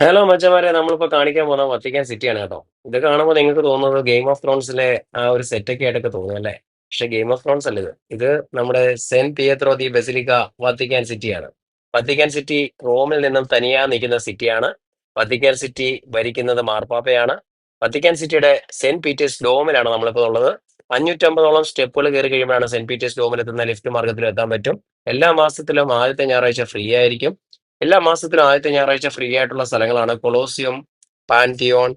Hello മച്ചന്മാരെ. നമ്മളിപ്പോ കാണിക്കാൻ പോകുന്ന വത്തിക്കാൻ സിറ്റിയാണ് കേട്ടോ. ഇത് കാണുമ്പോൾ നിങ്ങൾക്ക് തോന്നുന്നത് ഗെയിം ഓഫ് ത്രോൺസിലെ ആ ഒരു സെറ്റൊക്കെ ആയിട്ടൊക്കെ തോന്നും അല്ലേ? പക്ഷെ ഗെയിം ഓഫ് ത്രോൺസ് അല്ല ഇത്. ഇത് നമ്മുടെ saint Pietro the basilica Vatican സിറ്റിയാണ് വത്തിക്കാൻ സിറ്റി റോമിൽ നിന്നും തനിയാ നിൽക്കുന്ന സിറ്റിയാണ്. വത്തിക്കാൻ സിറ്റി ഭരിക്കുന്നത് മാർപ്പാപ്പയാണ്. വത്തിക്കാൻ സിറ്റിയുടെ സെന്റ് പീറ്റേഴ്സ് ഡോമിലാണ് നമ്മളിപ്പോൾ ഉള്ളത്. അഞ്ഞൂറ്റമ്പതോളം സ്റ്റെപ്പുകൾ കയറി കഴിയുമ്പോഴാണ് സെന്റ് പീറ്റേഴ്സ് ഡോമിൽ എത്തുന്ന ലിഫ്റ്റ് മാർഗത്തിൽ എത്താൻ പറ്റും. എല്ലാ മാസത്തിലും ആദ്യത്തെ ഞായറാഴ്ച ഫ്രീ ആയിരിക്കും. എല്ലാ മാസത്തിലും ആദ്യത്തെ ഞായറാഴ്ച ഫ്രീ ആയിട്ടുള്ള സ്ഥലങ്ങളാണ്. കൊളോസിയം പാൻതിയോൺ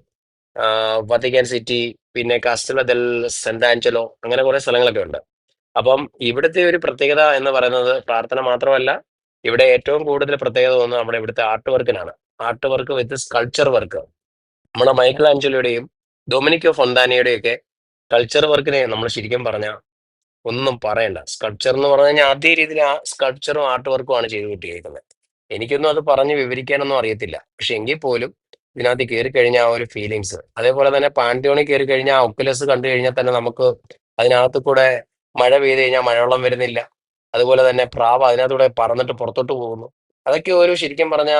വത്തിക്കാൻ സിറ്റി പിന്നെ കാസ്റ്റല ദെൽ സെന്റ് ആഞ്ചലോ അങ്ങനെ കുറെ സ്ഥലങ്ങളൊക്കെ ഉണ്ട്. അപ്പം ഇവിടുത്തെ ഒരു പ്രത്യേകത എന്ന് പറയുന്നത് പ്രാർത്ഥന മാത്രമല്ല ഇവിടെ ഏറ്റവും കൂടുതൽ പ്രത്യേകത ഒന്ന് നമ്മുടെ ഇവിടുത്തെ art വർക്കിനാണ് art work with sculpture work. നമ്മുടെ മൈക്കിൾ ആഞ്ചലോയുടെയും ഡൊമിനിക്കോ ഫൊന്താനയുടെയും ഒക്കെ കൾച്ചർ വർക്കിനെ നമ്മൾ ശരിക്കും പറഞ്ഞാൽ ഒന്നും പറയണ്ട. സ്കൾപ്ചർ എന്ന് പറഞ്ഞു കഴിഞ്ഞാൽ അതേ രീതിയിൽ ആ സ്കൾപ്ചറും ആർട്ട് വർക്കും ആണ് ചെയ്ത് കിട്ടിയിരിക്കുന്നത് എനിക്കൊന്നും അത് പറഞ്ഞ് വിവരിക്കാനൊന്നും അറിയത്തില്ല. പക്ഷെ എങ്കിൽ പോലും ഇതിനകത്ത് കയറി കഴിഞ്ഞ ആ ഒരു ഫീലിങ്സ് അതേപോലെ തന്നെ പാന്റിയോണിൽ കയറി കഴിഞ്ഞ ആ ഒക്കുലസ് കണ്ടു കഴിഞ്ഞാൽ തന്നെ നമുക്ക് അതിനകത്ത് കൂടെ മഴ പെയ്ത് കഴിഞ്ഞാൽ മഴവെള്ളം വരുന്നില്ല. അതുപോലെ തന്നെ പ്രാവ് അതിനകത്തൂടെ പറന്നിട്ട് പുറത്തോട്ട് പോകുന്നു. അതൊക്കെ ഒരു ശരിക്കും പറഞ്ഞ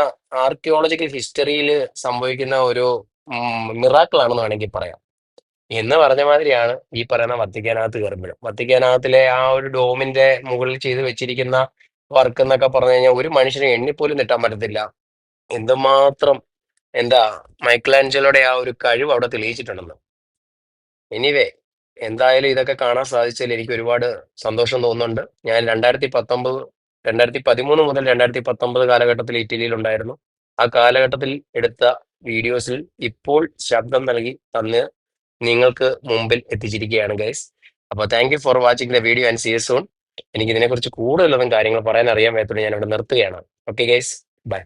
ആർക്കിയോളജിക്കൽ ഹിസ്റ്ററിയിൽ സംഭവിക്കുന്ന ഒരു മിറാക്കിൾ ആണെന്ന് വേണമെങ്കിൽ പറയാം. എന്ന് പറഞ്ഞ മാതിരിയാണ് ഈ പറയുന്ന വത്തിക്കാനകത്ത് കയറുമ്പോഴും വത്തിക്കാനകത്തിലെ ആ ഒരു ഡോമിന്റെ മുകളിൽ ചെയ്ത് വെച്ചിരിക്കുന്ന വർക്ക് എന്നൊക്കെ പറഞ്ഞു കഴിഞ്ഞാൽ ഒരു മനുഷ്യന് എണ്ണിപ്പോലും തെറ്റാൻ പറ്റത്തില്ല. എന്തുമാത്രം എന്താ മൈക്കിളാഞ്ചലോടെ ആ ഒരു കഴിവ് അവിടെ തെളിയിച്ചിട്ടുണ്ടെന്ന്. എനിവേ എന്തായാലും ഇതൊക്കെ കാണാൻ സാധിച്ചതിൽ എനിക്ക് ഒരുപാട് സന്തോഷം തോന്നുന്നുണ്ട്. ഞാൻ രണ്ടായിരത്തി പത്തൊമ്പത് രണ്ടായിരത്തി പതിമൂന്ന് മുതൽ രണ്ടായിരത്തി പത്തൊമ്പത് കാലഘട്ടത്തിൽ ഇറ്റലിയിൽ ഉണ്ടായിരുന്നു. ആ കാലഘട്ടത്തിൽ എടുത്ത വീഡിയോസിൽ ഇപ്പോൾ ശബ്ദം നൽകി തന്ന് നിങ്ങൾക്ക് മുമ്പിൽ എത്തിച്ചിരിക്കുകയാണ് ഗൈസ് അപ്പോൾ thank you for watching the video and see soon എനിക്ക് ഇതിനെക്കുറിച്ച് കൂടുതലൊന്നും കാര്യങ്ങൾ പറയാൻ അറിയാൻ വയ്യത്തുള്ളൂ ഞാൻ ഇവിടെ നിർത്തുകയാണ്. Okay guys bye